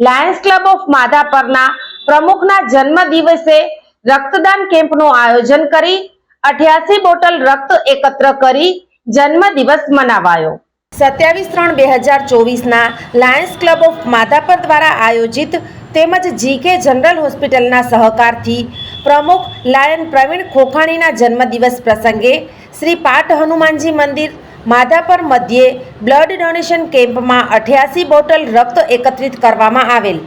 Lions Club of માધાપરના પ્રમુખના જન્મ દિવસે રક્તદાન કેમ્પનું આયોજન કરી અઠ્યાસી બોટલ રક્ત એકત્ર કરી જન્મ દિવસ મનાવાયો. સત્યાવીસ ત્રણ બે હજાર ચોવીસના લાયન્સ ક્લબ ઓફ માધાપર દ્વારા આયોજિત તેમજ જીકે જનરલ હોસ્પિટલના સહકારથી પ્રમુખ લાયન પ્રવીણ ખોખાણીના જન્મદિવસ પ્રસંગે શ્રી પાટ હનુમાનજી મંદિર માધાપર મધ્યે બ્લડ ડોનેશન કેમ્પમાં અઠ્યાસી બોટલ રક્ત એકત્રિત કરવામાં આવેલ.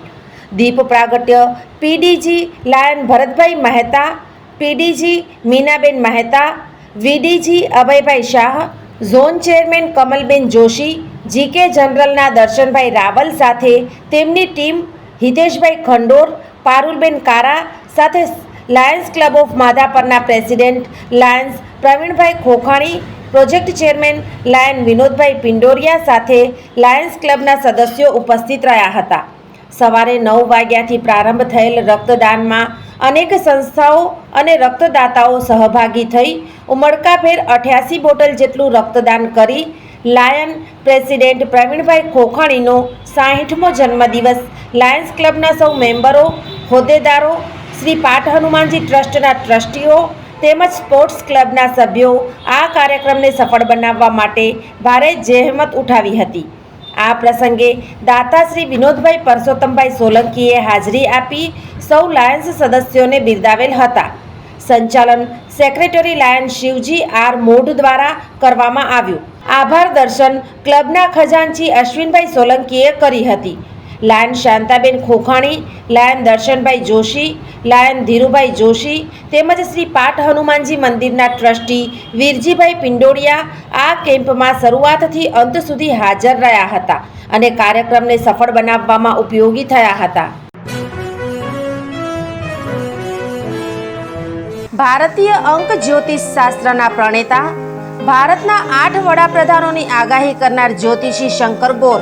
દીપ પ્રાગટ્ય, PDG lion Bharatbhai Mehta, PDG Meenaben Mehta, VDG Abhaybhai Shah, zone chairman Kamalben Joshi, GK જનરલના Darshanbhai Raval સાથે તેમની ટીમ, હિતેશભાઈ ખંડોર, પારુલબેન કારા સાથે Lions club of માધાપરના president, lions Pravinbhai Khokhani project chairman lion Vinodbhai Pindoria સાથે લાયન્સ ક્લબના સદસ્યો ઉપસ્થિત રહ્યા હતા. સવારે નવ વાગ્યાથી પ્રારંભ થયેલ રક્તદાનમાં અનેક સંસ્થાઓ અને રક્તદાતાઓ સહભાગી થઈ ઉમળકાભેર અઠ્યાસી બોટલ જેટલું રક્તદાન કરી લાયન પ્રેસિડેન્ટ પ્રવીણભાઈ ખોખણીનો સાહીઠમો જન્મદિવસ, લાયન્સ ક્લબના સૌ મેમ્બરો, હોદ્દેદારો, શ્રી પાઠ હનુમાનજી ટ્રસ્ટના ટ્રસ્ટીઓ તેમજ સ્પોર્ટ્સ ક્લબના સભ્યો આ કાર્યક્રમને સફળ બનાવવા માટે ભારે જહેમત ઉઠાવી હતી. આ પ્રસંગે દાતાશ્રી વિનોદભાઈ પરસોત્તમભાઈ સોલંકીએ હાજરી આપી સૌ લાયન્સ સદસ્યોને બિરદાવેલ હતા. સંચાલન secretary lion Shivji R Modh દ્વારા કરવામાં આવ્યું. આભાર દર્શન ક્લબના ખજાનચી અશ્વિનભાઈ સોલંકીએ કરી હતી. Lion Shantaben Khokhani, lion Darshanbhai Joshi, lion Dhirubhai Joshi તેમજ શ્રી પાઠ હનુમાનજી મંદિરના ટ્રસ્ટી વીરજીભાઈ પિંડોડિયા આ કેમ્પમાં શરૂઆતથી અંત સુધી હાજર રહ્યા હતા અને કાર્યક્રમને સફળ બનાવવામાં ઉપયોગી થયા હતા. ભારતીય અંક જ્યોતિષ શાસ્ત્રના પ્રણેતા, ભારતના આઠ વડાપ્રધાનોની આગાહી કરનાર જ્યોતિષી શંકર ગોર